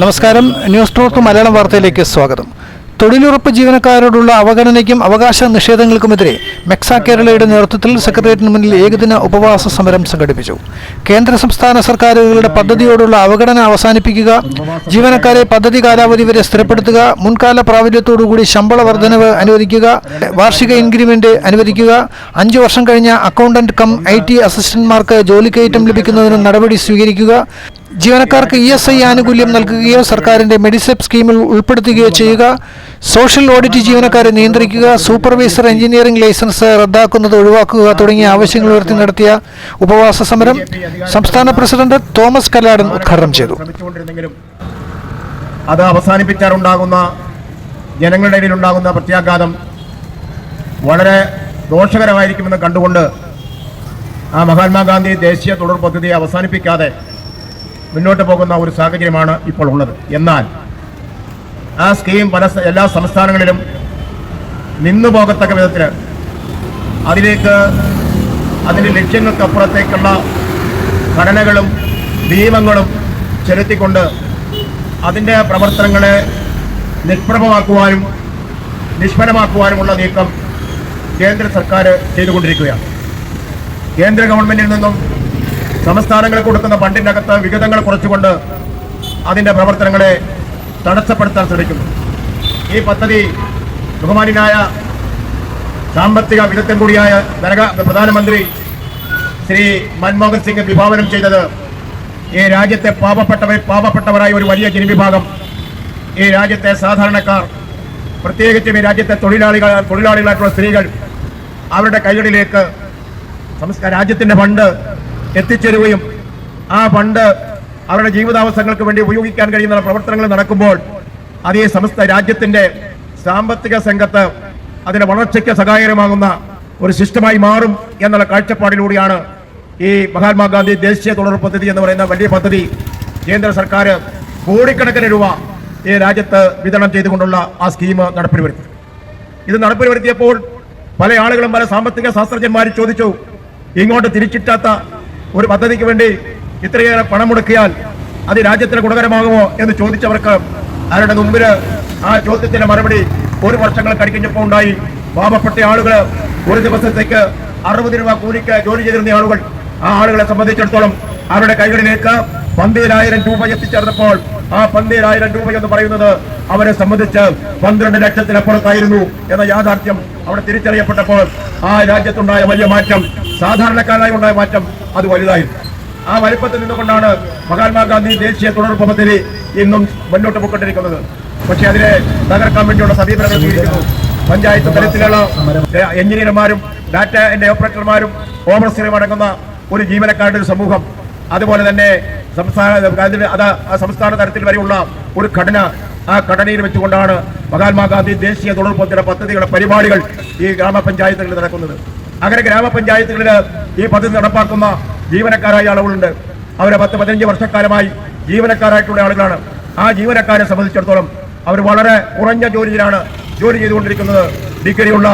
നമസ്കാരം. News torque Malayalam വാർത്തയിലേക്ക് സ്വാഗതം. തൊഴിലുറപ്പ് ജീവനക്കാരോടുള്ള അവഗണനയ്ക്കും അവകാശ നിഷേധങ്ങൾക്കുമെതിരെ മെക്സ കേരളയുടെ നേതൃത്വത്തിൽ സെക്രട്ടേറിയറ്റിന് മുന്നിൽ ഏകദിന ഉപവാസ സമരം സംഘടിപ്പിച്ചു. കേന്ദ്ര സംസ്ഥാന സർക്കാരുകളുടെ പദ്ധതിയോടുള്ള അവഗണന അവസാനിപ്പിക്കുക ജീവനക്കാരെ പദ്ധതി കാലാവധി വരെ സ്ഥിരപ്പെടുത്തുക മുൻകാല പ്രാബല്യത്തോടുകൂടി ശമ്പള വർധനവ് അനുവദിക്കുക വാർഷിക ഇൻക്രിമെന്റ് അനുവദിക്കുക അഞ്ചു വർഷം കഴിഞ്ഞ അക്കൗണ്ടന്റ് കം ഐ ടി അസിസ്റ്റന്റ്മാർക്ക് ജോലിക്കയറ്റം ലഭിക്കുന്നതിന് നടപടി സ്വീകരിക്കുക ജീവനക്കാർക്ക് ഇ എസ് ഐ ആനുകൂല്യം നൽകുകയോ സർക്കാരിന്റെ മെഡിസെപ് സ്കീമിൽ ഉൾപ്പെടുത്തുകയോ ചെയ്യുക. സോഷ്യൽ ഓഡിറ്റ് ജീവനക്കാരെ നിയന്ത്രിക്കുക. സൂപ്പർവൈസർ എഞ്ചിനീയറിംഗ് ലൈസൻസ് റദ്ദാക്കുന്നത് ഒഴിവാക്കുക തുടങ്ങിയ ആവശ്യങ്ങൾ ഉയർത്തി നടത്തിയ ഉപവാസ സമരം സംസ്ഥാന പ്രസിഡന്റ് തോമസ് കല്ലാടൻ ഉദ്ഘാടനം ചെയ്തു. അത് അവസാനിപ്പിച്ചാറുണ്ടാകുന്ന ജനങ്ങളുടെ ഇടയിൽ ഉണ്ടാകുന്ന പ്രത്യാഘാതം വളരെ ദോഷകരമായിരിക്കുമെന്ന് കണ്ടുകൊണ്ട് ആ മഹാത്മാഗാന്ധി ദേശീയ തുടർ പദ്ധതി അവസാനിപ്പിക്കാതെ മുന്നോട്ട് പോകുന്ന ഒരു സാഹചര്യമാണ് ഇപ്പോൾ ഉള്ളത്. എന്നാൽ ആ സ്കീം പല എല്ലാ സംസ്ഥാനങ്ങളിലും നിന്നു പോകത്തക്ക വിധത്തിൽ അതിലേക്ക് അതിന്റെ ലക്ഷ്യങ്ങൾക്കപ്പുറത്തേക്കുള്ള ഘടനകളും നിയമങ്ങളും ചെലുത്തിക്കൊണ്ട് അതിന്റെ പ്രവർത്തനങ്ങളെ നിഷ്പ്രഭമാക്കുവാനും നിഷ്ഫലമാക്കുവാനുമുള്ള നീക്കം കേന്ദ്ര സർക്കാർ ചെയ്തുകൊണ്ടിരിക്കുകയാണ്. കേന്ദ്ര ഗവൺമെന്റിൽ നിന്നും സംസ്ഥാനങ്ങൾക്ക് കൊടുക്കുന്ന ഫണ്ടിനകത്ത് വിഹിതങ്ങൾ കുറച്ചുകൊണ്ട് അതിന്റെ പ്രവർത്തനങ്ങളെ തടസ്സപ്പെടുത്താൻ ശ്രമിക്കുന്നു. ഈ പദ്ധതി ബഹുമാനായ സാമ്പത്തിക വിദഗ്ധൻ കൂടിയായ ധനക- പ്രധാനമന്ത്രി ശ്രീ മൻമോഹൻ സിംഗ് വിഭാവനം ചെയ്തത് ഈ രാജ്യത്തെ പാവപ്പെട്ടവർ പാവപ്പെട്ടവരായ ഒരു വലിയ ജനവിഭാഗം ഈ രാജ്യത്തെ സാധാരണക്കാർ പ്രത്യേകിച്ചും ഈ രാജ്യത്തെ തൊഴിലാളികൾ തൊഴിലാളികളായിട്ടുള്ള സ്ത്രീകൾ അവരുടെ കൈകളിലേക്ക് സംസ്കാര രാജ്യത്തിന്റെ ഫണ്ട് എത്തിച്ചേരുകയും ആ ഫണ്ട് അവരുടെ ജീവിതാവസ്ഥകൾക്ക് വേണ്ടി ഉപയോഗിക്കാൻ കഴിയുന്ന പ്രവർത്തനങ്ങൾ നടക്കുമ്പോൾ അതേ സമസ്ത രാജ്യത്തിന്റെ സാമ്പത്തിക സംഘത്ത് അതിന്റെ വളർച്ചയ്ക്ക് സഹായകരമാകുന്ന ഒരു സിസ്റ്റമായി മാറും എന്നുള്ള കാഴ്ചപ്പാടിലൂടെയാണ് ഈ മഹാത്മാഗാന്ധി ദേശീയ തുടർ പദ്ധതി എന്ന് പറയുന്ന വലിയ പദ്ധതി കേന്ദ്ര സർക്കാർ കോടിക്കണക്കിന് രൂപ ഈ രാജ്യത്ത് വിതരണം ചെയ്തുകൊണ്ടുള്ള ആ സ്കീം നടപ്പിൽ വരുത്തി ഇത് നടപ്പിൽ വരുത്തിയപ്പോൾ പല ആളുകളും പല സാമ്പത്തിക ശാസ്ത്രജ്ഞന്മാരും ചോദിച്ചു ഇങ്ങോട്ട് തിരിച്ചിട്ടാത്ത ഒരു പദ്ധതിക്ക് വേണ്ടി ഇത്രയേറെ പണം മുടക്കിയാൽ അത് രാജ്യത്തിന് ഗുണകരമാകുമോ എന്ന് ചോദിച്ചവർക്ക് അവരുടെ മുമ്പിൽ ആ ചോദ്യത്തിന്റെ മറുപടി ഒരു വർഷങ്ങൾ കഴിഞ്ഞപ്പോൾ ഉണ്ടായി. പാവപ്പെട്ട ആളുകൾ ഒരു ദിവസത്തേക്ക് അറുപത് രൂപ കൂലിക്ക് ജോലി ചെയ്തിരുന്ന ആളുകൾ ആ ആളുകളെ സംബന്ധിച്ചിടത്തോളം അവരുടെ കൈകളിലേക്ക് പന്തീരായിരം രൂപ എത്തിച്ചേർന്നപ്പോൾ ആ പന്തീരായിരം രൂപ എന്ന് പറയുന്നത് അവരെ സംബന്ധിച്ച് പന്ത്രണ്ട് ലക്ഷത്തിനപ്പുറത്തായിരുന്നു എന്ന യാഥാർത്ഥ്യം അവിടെ തിരിച്ചറിയപ്പെട്ടപ്പോൾ ആ രാജ്യത്തുണ്ടായ വലിയ മാറ്റം സാധാരണക്കാരായി ഉണ്ടായ മാറ്റം അത് വലുതായിരുന്നു. ആ വലിപ്പത്തിൽ നിന്നുകൊണ്ടാണ് മഹാത്മാഗാന്ധി ദേശീയ തുടർപ്പ് പദ്ധതി ഇന്നും മുന്നോട്ട് പോയിക്കൊണ്ടിരിക്കുന്നത്. പക്ഷെ അതിനെ തകർക്കാൻ വേണ്ടിയുള്ള സമീപനങ്ങൾ സ്വീകരിക്കുന്നു. പഞ്ചായത്ത് തലത്തിലുള്ള എഞ്ചിനീയർമാരും ഡാറ്റ എന്റെ ഓപ്പറേറ്റർമാരും ഓവർസീറും അടങ്ങുന്ന ഒരു ജീവനക്കാരുടെ ഒരു സമൂഹം. അതുപോലെ തന്നെ സംസ്ഥാന അത് സംസ്ഥാന തലത്തിൽ വരെയുള്ള ഒരു ഘടന ആ ഘടനയിൽ വെച്ചുകൊണ്ടാണ് മഹാത്മാഗാന്ധി ദേശീയ തൊഴിൽപദ്ധതിയുടെ പദ്ധതികളുടെ പരിപാടികൾ ഈ ഗ്രാമപഞ്ചായത്തുകളിൽ നടക്കുന്നത്. അങ്ങനെ ഗ്രാമപഞ്ചായത്തുകളിൽ ഈ പദ്ധതി നടപ്പാക്കുന്ന ജീവനക്കാരായ ആളുകളുണ്ട്. അവരെ പത്ത് പതിനഞ്ച് വർഷക്കാലമായി ജീവനക്കാരായിട്ടുള്ള ആളുകളാണ്. ആ ജീവനക്കാരെ സംബന്ധിച്ചിടത്തോളം അവർ വളരെ കുറഞ്ഞ ജോലിയിലാണ് ജോലി ചെയ്തുകൊണ്ടിരിക്കുന്നത്. ഡിഗ്രിയുള്ള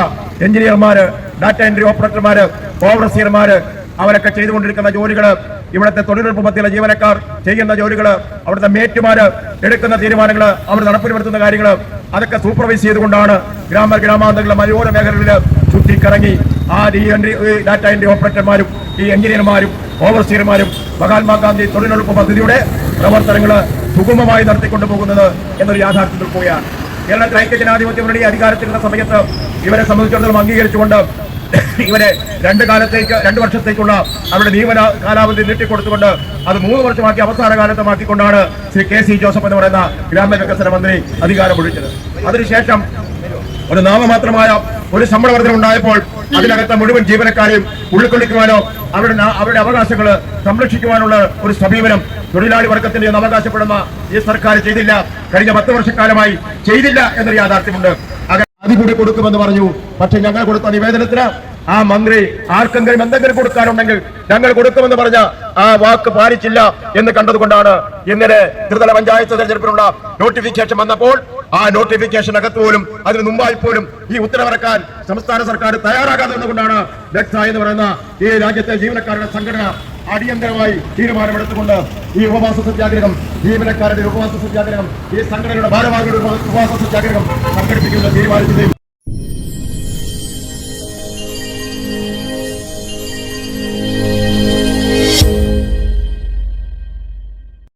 എഞ്ചിനീയർമാര് ഡാറ്റ എൻട്രി ഓപ്പറേറ്റർമാര് ഓവർസീയർമാര് അവരൊക്കെ ചെയ്തുകൊണ്ടിരിക്കുന്ന ജോലികൾ ഇവിടുത്തെ തൊഴിലുറപ്പ് ജീവനക്കാർ ചെയ്യുന്ന ജോലികൾ അവിടുത്തെ മേറ്റുമാര് എടുക്കുന്ന തീരുമാനങ്ങൾ അവർ നടപ്പിൽ കാര്യങ്ങൾ അതൊക്കെ സൂപ്പർവൈസ് ചെയ്തുകൊണ്ടാണ് ഗ്രാമ ഗ്രാമാന്തരങ്ങളിലെ മലയോര മേഖലകളിൽ ചുറ്റിക്കറങ്ങി ആ ഡി ഈ ഡാറ്റ എൻട്രി ഓപ്പറേറ്റർമാരും ഈ എഞ്ചിനീയർമാരും ഓവർസീയർമാരും മഹാത്മാഗാന്ധി തൊഴിലുറപ്പ് പദ്ധതിയുടെ പ്രവർത്തനങ്ങൾ സുഗമമായി നടത്തിക്കൊണ്ടു പോകുന്നത് എന്നൊരു യാഥാർത്ഥ്യം പോവുകയാണ്. കേരളത്തിൽ ഐക്യജനാധിപത്യ മുന്നണി അധികാരത്തിലുള്ള സമയത്ത് ഇവരെ സംബന്ധിച്ചിടത്തോളം അംഗീകരിച്ചുകൊണ്ട് ഇവരെ രണ്ട് കാലത്തേക്ക് രണ്ട് വർഷത്തേക്കുള്ള അവരുടെ നിയമന കാലാവധി നീട്ടിക്കൊടുത്തുകൊണ്ട് അത് മൂന്ന് വർഷമാക്കി അവസാന കാലത്ത് മാറ്റിക്കൊണ്ടാണ് ശ്രീ കെ സി ജോസഫ് എന്ന് പറയുന്ന ഗ്രാമവികസന മന്ത്രി അധികാരം ഒഴിച്ചത്. അതിനുശേഷം ഒരു നാമമാത്രമായ ഒരു ശമ്പള ഉണ്ടായപ്പോൾ അതിനകത്ത് മുഴുവൻ ജീവനക്കാരെയും ഉൾക്കൊള്ളിക്കുവാനോ അവരുടെ അവരുടെ അവകാശങ്ങൾ സംരക്ഷിക്കുവാനുള്ള ഒരു സമീപനം തൊഴിലാളി വർഗത്തിന്റെ അവകാശപ്പെടുന്ന ഈ സർക്കാർ ചെയ്തില്ല. കഴിഞ്ഞ പത്ത് വർഷക്കാലമായി ചെയ്തില്ല എന്നൊരു യാഥാർത്ഥ്യമുണ്ട്. അതുകൂടി കൊടുക്കുമെന്ന് പറഞ്ഞു. പക്ഷെ ഞങ്ങൾ കൊടുത്ത നിവേദനത്തിന് ആ മന്ത്രി ആർക്കെങ്കിലും എന്തെങ്കിലും കൊടുക്കാനുണ്ടെങ്കിൽ ഞങ്ങൾ കൊടുക്കുമെന്ന് പറഞ്ഞ ആ വാക്ക് പാലിച്ചില്ല എന്ന് കണ്ടതുകൊണ്ടാണ് ഇന്നലെ ത്രിതല പഞ്ചായത്ത് തെരഞ്ഞെടുപ്പിനുള്ള നോട്ടിഫിക്കേഷൻ വന്നപ്പോൾ ആ നോട്ടിഫിക്കേഷൻ അകത്ത് പോലും അതിന് മുമ്പായി പോലും ഈ ഉത്തരവിറക്കാൻ സംസ്ഥാന സർക്കാർ തയ്യാറാകാതെ കൊണ്ടാണ് രക്ഷ എന്ന് പറയുന്ന ഈ രാജ്യത്തെ ജീവനക്കാരുടെ സംഘടന അടിയന്തരമായി തീരുമാനമെടുത്തുകൊണ്ട് ഈ ഉപവാസ സത്യാഗ്രഹം ജീവനക്കാരുടെ ഉപവാസ സത്യാഗ്രഹം ഈ സംഘടനയുടെ ഭാരവാഹികളുടെ ഉപവാസ സത്യാഗ്രഹം സംഘടിപ്പിക്കുന്ന തീരുമാനിച്ചത്.